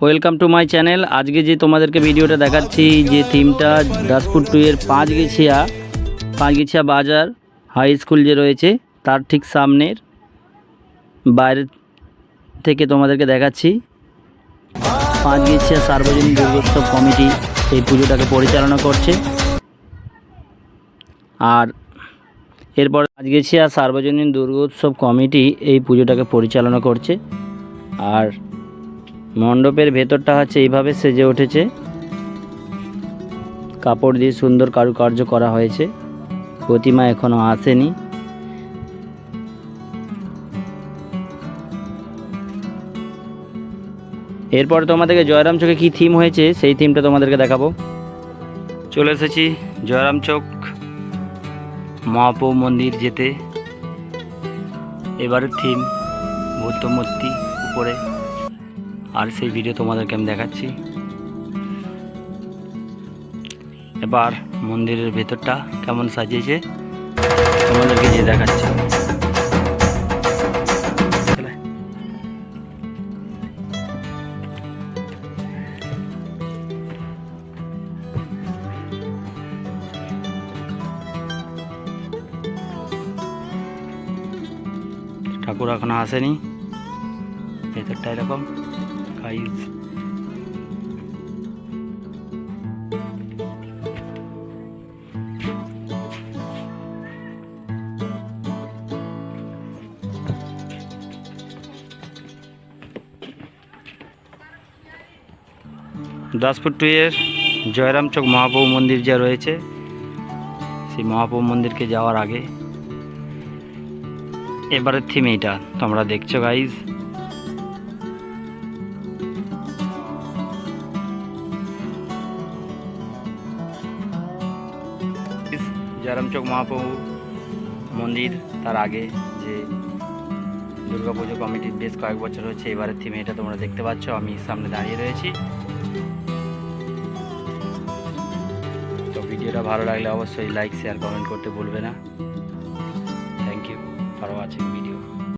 Welcome to my channel. আজকে যে তোমাদেরকে ভিডিওটা দেখাচ্ছি, যে থিমটা দাসপুর টু এর পাঁচ গেছিয়া পাঁচ গেছিয়া বাজার হাই স্কুল যে রয়েছে, তার ঠিক সামনের বাইরে থেকে তোমাদেরকে দেখাচ্ছি। পাঁচ গেছিয়া সার্বজনীন দুর্গোৎসব কমিটি এই পুজোটাকে পরিচালনা করছে। আর এরপর আজ গেছিয়া সার্বজনীন দুর্গোৎসব কমিটি এই পুজোটাকে পরিচালনা করছে। আর মণ্ডপের ভেতরটা হচ্ছে এইভাবে সেজে উঠেছে। কাপড় দিয়ে সুন্দর কারুকার্য করা হয়েছে। প্রতিমা এখনও আসেনি। এরপর তোমাদেরকে জয়রাম চোখে কী থিম হয়েছে, সেই থিমটা তোমাদেরকে দেখাবো। চলে এসেছি জয়রাম চোখ, মহাপ্রভু মন্দির যেতে। এবারের থিম বৌদ্ধ মূর্তি উপরে। আর সেই ভিডিও তোমাদেরকে আমি দেখাচ্ছি। এবার মন্দিরের ভেতরটা কেমন সাজিয়েছে, তোমাদেরকে যে দেখাচ্ছি। ঠাকুর এখনও আসেনি। ভেতরটা এরকম। গাইজ দাসপুর টু এর জয়রাম চক মহাপ্রভু মন্দির যা রয়েছে, সেই মহাপ্রভু মন্দিরকে যাওয়ার আগে এবারের থিম এইটা, তোমরা দেখছ গাইজ জয়রামচক মহাপ্রভু মন্দির তার আগে যে দুর্গাপুজো কমিটির বেশ কয়েক বছর হচ্ছে এবারের থিমে এটা তোমরা দেখতে পাচ্ছ, আমি সামনে দাঁড়িয়ে রয়েছি। তো ভিডিওটা ভালো লাগলে অবশ্যই লাইক শেয়ার কমেন্ট করতে ভুলবে না। Thank you for watching